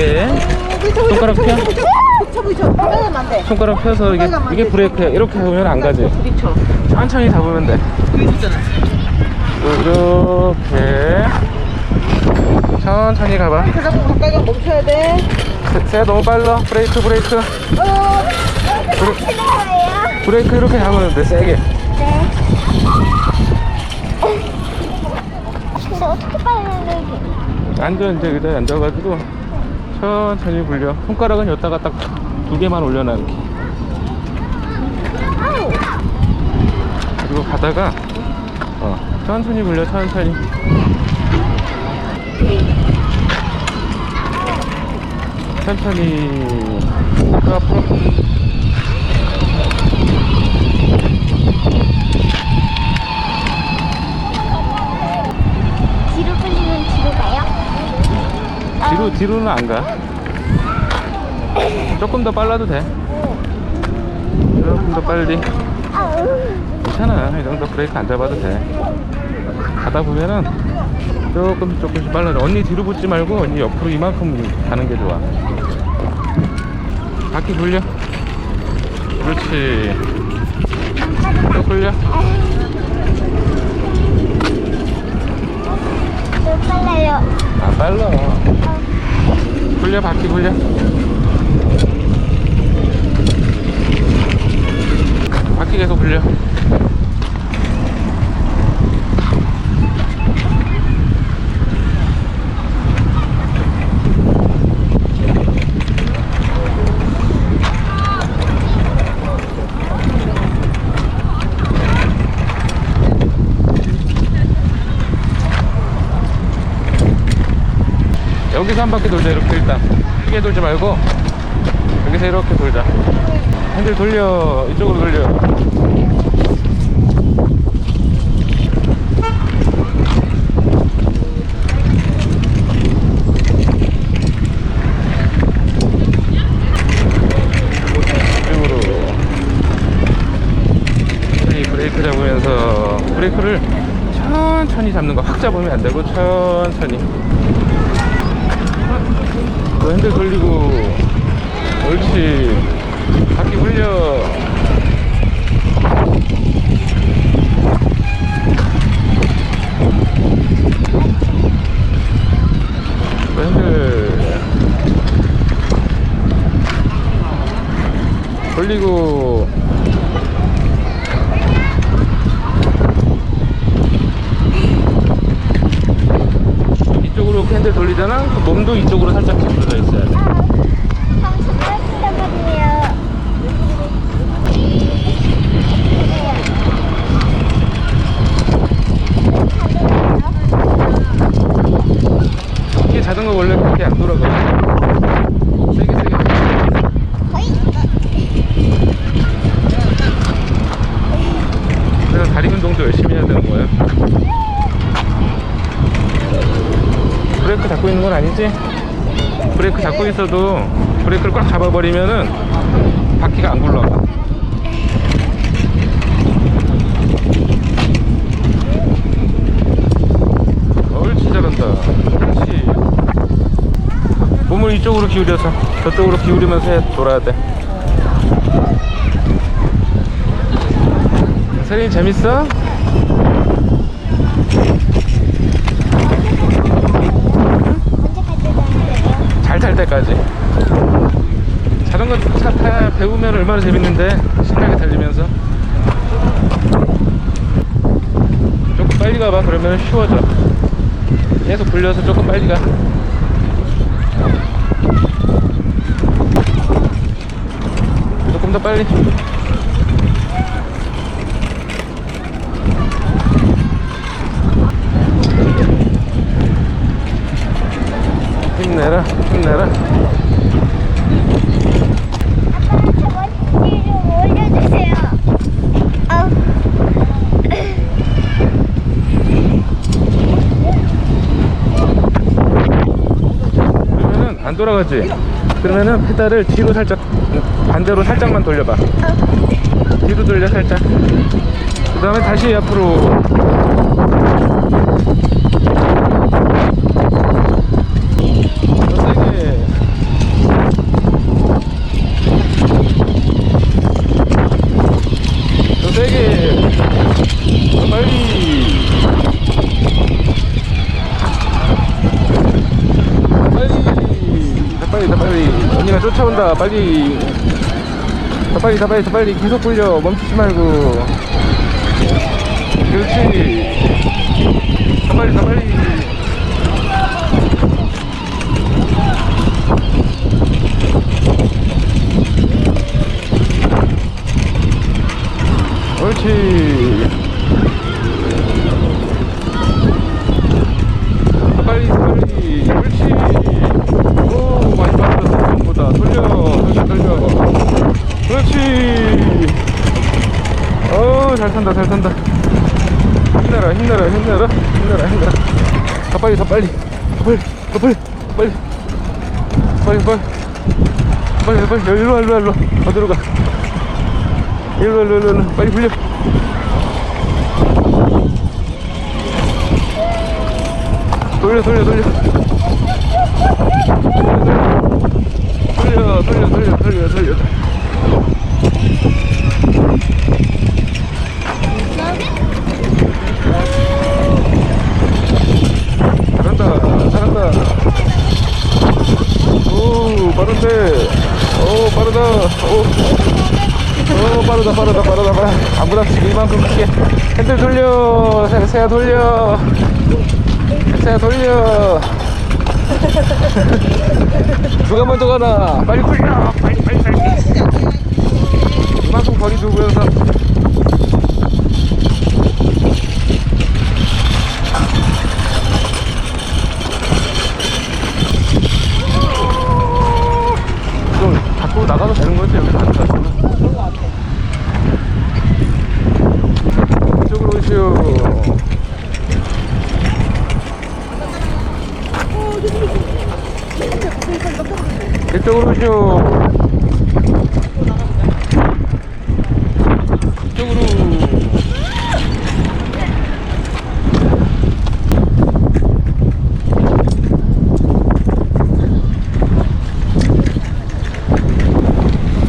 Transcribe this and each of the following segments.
이렇게 손가락 펴? 안돼 손가락 펴서 이게 이게 브레이크야 이렇게 하면 안 가지. 부딪혀 천천히 잡으면 돼. 이렇게. 천천히 가봐. 가까이 가면 멈춰야 돼 세- 세야 너무 빨라. 브레이크 브레이크. 어, 거예요? 브레이크 이렇게 잡으면 돼 세게. 네. 근데 어떻게 빨리 앉아 이제 의자에 앉아가지고 천천히 굴려. 손가락은 여기다 가 딱 두 개만 올려놔 이렇게. 그리고 가다가 어, 천천히 굴려 천천히. 천천히. 그 앞으로 뒤로 뒤로는 안 가. 조금 더 빨라도 돼. 조금 더 빨리. 괜찮아. 이 정도 브레이크 안 잡아도 돼. 가다 보면은 조금씩 조금씩 빨라져. 언니 뒤로 붙지 말고 언니 옆으로 이만큼 가는 게 좋아. 바퀴 돌려. 그렇지. 또 돌려. 안 빨라. 돌려 바퀴 돌려. 바퀴 계속 돌려. 한 바퀴 돌자 이렇게 일단. 크게 돌지 말고 여기서 이렇게 돌자. 핸들 돌려 이쪽으로 돌려. 브레이크 잡으면서 브레이크를 천천히 잡는 거 확 잡으면 안 되고 천천히 또 핸들 돌리고 옳지 바퀴 굴려. 또 핸들 돌리고 이쪽으로 핸들 돌리잖아 그 몸도 이쪽으로 살짝 기울어져 있어야 돼 당신 멋있다거든요. 이게 자전거 원래 그렇게 안 돌아가. 세게 세게. 그래서 다리 운동도 열심히 해야 되는 거야. 브레이크 잡고 있는 건 아니지? 있어도 브레이크를 꽉 잡아버리면은 바퀴가 안 굴러가. 옳지 잘한다. 그렇지. 몸을 이쪽으로 기울여서 저쪽으로 기울이면서 해 돌아야 돼. 세린이 재밌어? 언제까지 가는데요? 잘 탈 때까지. 자전거 차 타 배우면 얼마나 재밌는데 신나게 달리면서. 조금 빨리 가봐 그러면 쉬워져. 계속 굴려서 조금 빨리 가. 조금 더 빨리. 힘내라, 힘내라. 아빠 저거 뒤로 올려주세요. 아우. 그러면은 안 돌아가지. 그러면은 페달을 뒤로 살짝 반대로 살짝만 돌려봐. 뒤로 돌려 살짝. 그 다음에 다시 앞으로. 더 세게. 빨리 언니가 쫓아 온다. 빨리. 더 빨리 더 빨리 더 빨리. 계속 굴려. 멈추지 말고. 그렇지 돌려 돌려 그렇지 어잘 탄다 잘 탄다 힘내라 힘내라 힘내라 힘내라 힘내라 더 빨리 더 빨리 더 빨리 더 빨리 빨리 빨리 빨리 빨리 빨리 일로 일로 일로 어디로 가 일로 일로 일로 빨리 불려 돌려 돌려 돌려 돌려 돌려 돌려 돌려 잘한다 잘한다. 오 빠른데. 오 빠르다 오, 오 빠르다 빠르다. 빠르다 빠르다. 안 부닥치게 이만큼 크게 핸들 돌려. 새- 새야 돌려. 새야 돌려 누가 먼저 가나? 빨리 굴려 빨리 빨리 빨리. 이만큼 거리 두고서 좀 밖으로 나가도 되는 거지 여기 안 가서 이쪽으로 오시오 이쪽으로 오시오 이쪽으로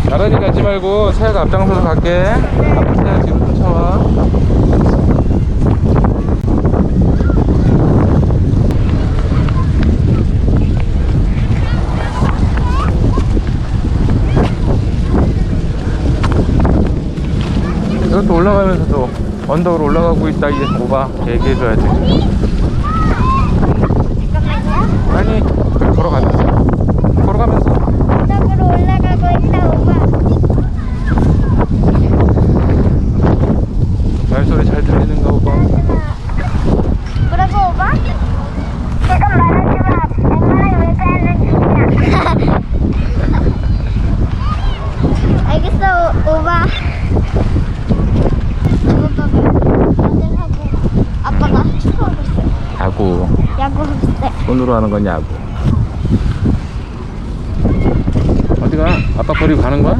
나란히 가지 말고 새가 앞장서서 갈게. 새가 지금 쫓아와. 이것도 올라가면서 또 언덕으로 올라가고 있다. 이제 뭐봐? 얘기해줘야지 야구. 야구 네. 손으로 하는 건 야구. 어디 가? 아빠 버리고 가는 거야?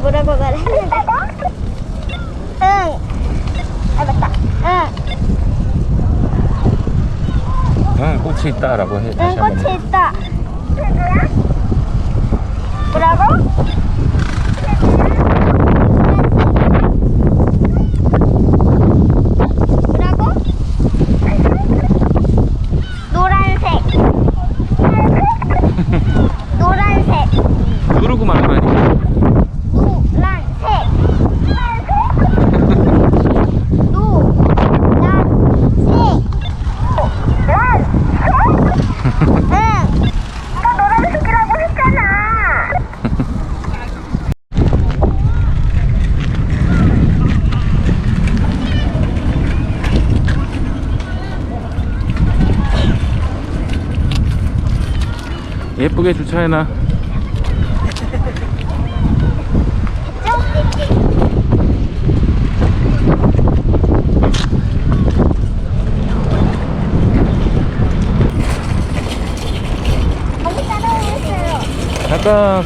뭐라고 말해? 꽃이 있다라고 해 응, 다시 한번 꽃이 있다. 뭐라고? 뭐라고? 예쁘게 주차해놔. 잠깐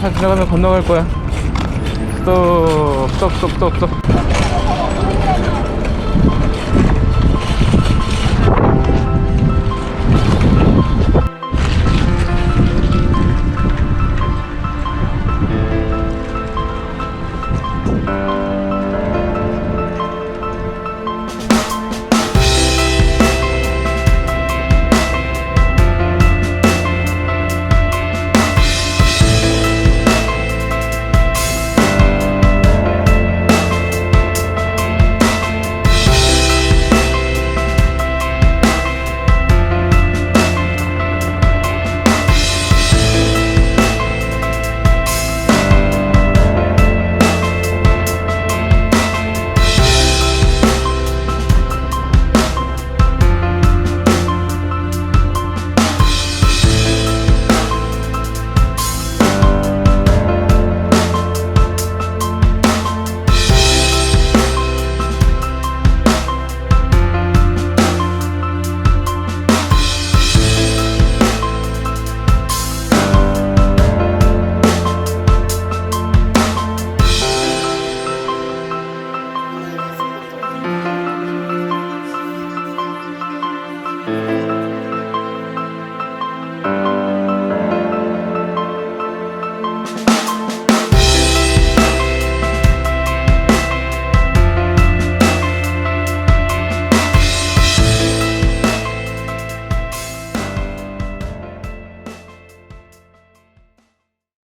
차 지나가면 건너갈 거야. 쏙쏙쏙쏙.